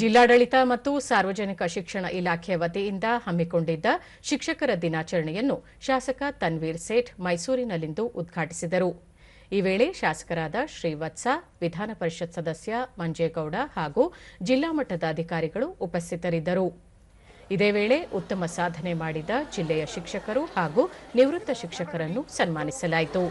ಜಿಲ್ಲಾಡಳಿತ ಮತ್ತು ಸಾರ್ವಜನಿಕ ಶಿಕ್ಷಣ ಇಲಾಖೆ ವತಿಯಿಂದ ಹಮ್ಮಿಕೊಂಡಿದ್ದ ಶಿಕ್ಷಕರ ದಿನಾಚರಣೆಯನ್ನು ಶಾಸಕ ತನ್ವೀರ್ ಸೇಠ್ ಮೈಸೂರಿನಲ್ಲಿಂದು ಉದ್ಘಾಟಿಸಿದರು. ಈ ವೇಳೆ ಶಾಸಕರಾದ ಶ್ರೀವತ್ಸ, ವಿಧಾನ ಪರಿಷತ್ ಸದಸ್ಯ ಮಂಜೇಗೌಡ ಹಾಗೂ ಜಿಲ್ಲಾ ಮಟ್ಟದ ಅಧಿಕಾರಿಗಳು ಉಪಸ್ಥಿತರಿದ್ದರು. ಇದೇ ವೇಳೆ ಉತ್ತಮ ಸಾಧನೆ ಮಾಡಿದ ಜಿಲ್ಲೆಯ ಶಿಕ್ಷಕರು ಹಾಗೂ ನಿವೃತ್ತ ಶಿಕ್ಷಕರನ್ನು ಸನ್ಮಾನಿಸಲಾಯಿತು.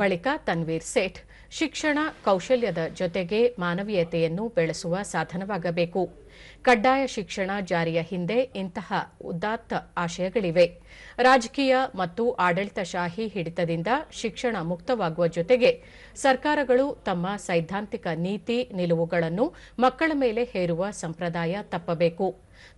ಬಳಿಕ ತನ್ವೀರ್ ಸೇಠ್, ಶಿಕ್ಷಣ ಕೌಶಲ್ಯದ ಜೊತೆಗೆ ಮಾನವೀಯತೆಯನ್ನು ಬೆಳೆಸುವ ಸಾಧನವಾಗಬೇಕು. ಕಡ್ಡಾಯ ಶಿಕ್ಷಣ ಜಾರಿಯ ಹಿಂದೆ ಇಂತಹ ಉದಾತ್ತ ಆಶಯಗಳಿವೆ. ರಾಜಕೀಯ ಮತ್ತು ಆಡಳಿತಶಾಹಿ ಹಿಡಿತದಿಂದ ಶಿಕ್ಷಣ ಮುಕ್ತವಾಗುವ ಜೊತೆಗೆ ಸರ್ಕಾರಗಳು ತಮ್ಮ ಸೈದ್ಧಾಂತಿಕ ನೀತಿ ನಿಲುವುಗಳನ್ನು ಮಕ್ಕಳ ಮೇಲೆ ಹೇರುವ ಸಂಪ್ರದಾಯ ತಪ್ಪಬೇಕು.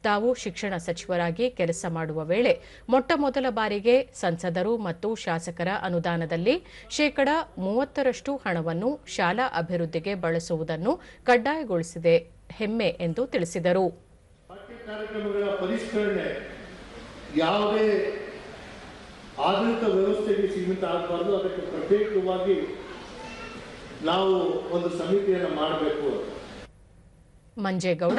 ತಾವು ಶಿಕ್ಷಣ ಸಚಿವರಾಗಿ ಕೆಲಸ ಮಾಡುವ ವೇಳೆ ಮೊಟ್ಟಮೊದಲ ಬಾರಿಗೆ ಸಂಸದರು ಮತ್ತು ಶಾಸಕರ ಅನುದಾನದಲ್ಲಿ ಶೇಕಡ ಮೂವತ್ತರಷ್ಟು ಹಣವನ್ನು ಶಾಲಾ ಅಭಿವೃದ್ಧಿಗೆ ಬಳಸುವುದನ್ನು ಕಡ್ಡಾಯಗೊಳಿಸಿದೆ ಹೆಮ್ಮೆ ಎಂದು ತಿಳಿಸಿದರು. ಯಾವುದೇ ಆಡಳಿತ ವ್ಯವಸ್ಥೆಗೆ ಸೀಮಿತ ಅದಕ್ಕೆ ಪ್ರತ್ಯೇಕವಾಗಿ ನಾವು ಒಂದು ಸಮಿತಿಯನ್ನು ಮಾಡಬೇಕು. ಮಂಜೇಗೌಡ.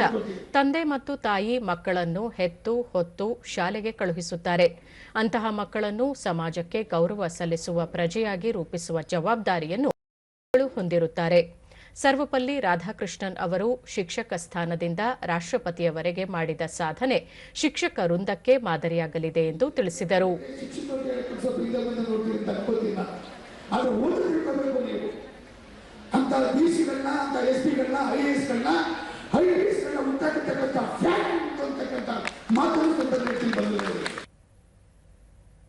ತಂದೆ ಮತ್ತು ತಾಯಿ ಮಕ್ಕಳನ್ನು ಹೆತ್ತು ಹೊತ್ತು ಶಾಲೆಗೆ ಕಳುಹಿಸುತ್ತಾರೆ. ಅಂತಹ ಮಕ್ಕಳನ್ನು ಸಮಾಜಕ್ಕೆ ಗೌರವ ಸಲ್ಲಿಸುವ ಪ್ರಜೆಯಾಗಿ ರೂಪಿಸುವ ಜವಾಬ್ದಾರಿಯನ್ನು ಹೊಂದಿರುತ್ತಾರೆ. ಸರ್ವಪಲ್ಲಿ ರಾಧಾಕೃಷ್ಣನ್ ಅವರು ಶಿಕ್ಷಕ ಸ್ಥಾನದಿಂದ ರಾಷ್ಟ್ರಪತಿಯವರೆಗೆ ಮಾಡಿದ ಸಾಧನೆ ಶಿಕ್ಷಕ ವೃಂದಕ್ಕೆ ಮಾದರಿಯಾಗಲಿದೆ ಎಂದು ತಿಳಿಸಿದರು. ಅಂತ ಡಿ ಸಿಗಳನ್ನ ಅಂತ ಎಸ್ ಪಿಗಳನ್ನ, ಐ ಎಸ್ಗಳನ್ನ